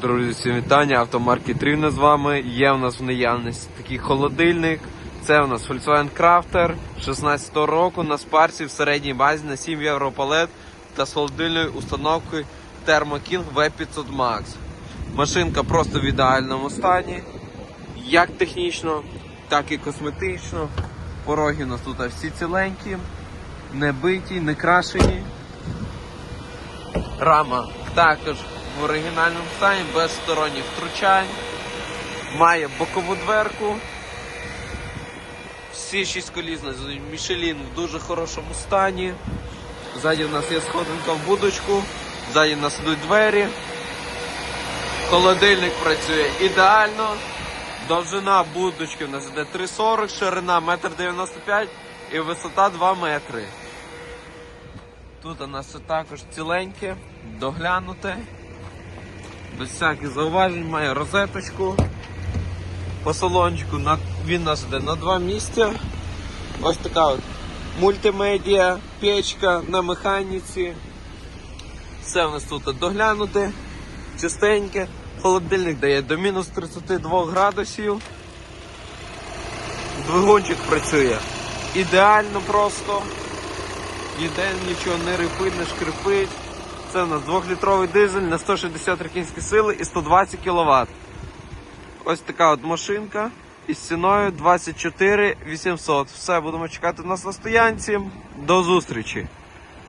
Друзі, всім вітання, автомарки Трівна з вами. Є в нас в наявності такий холодильник. Це у нас Volkswagen Crafter 16 року на спарсі в середній базі на 7 євро палет та з холодильною установкою Thermo King V500 Max. Машинка просто в ідеальному стані, як технічно, так і косметично. Пороги у нас тут всі ціленькі, не биті, не крашені. Рама також в оригінальному стані, без сторонніх втручань. Має бокову дверку. Всі шість коліс на Мішелін в дуже хорошому стані. Ззаді в нас є сходинка в будочку, ззаді в нас ідуть двері. Холодильник працює ідеально. Довжина будочки в нас іде 3,40, ширина 1,95 м і висота 2 метри. Тут у нас також ціленьке, доглянуте, без всяких зауважень, має розеточку. По салончику він нас йде на два місця. Ось така от мультимедіа, печка на механіці. Все у нас тут доглянуте, чистеньке. Холодильник дає до мінус 32 градусів. Двигунчик працює ідеально просто. Ніде нічого не рипить, не шкрипить. Це у нас 2-літровий дизель на 160 кінські сили і 120 кВт. Ось така от машинка із ціною 24 800. Все, будемо чекати нас на стоянці. До зустрічі!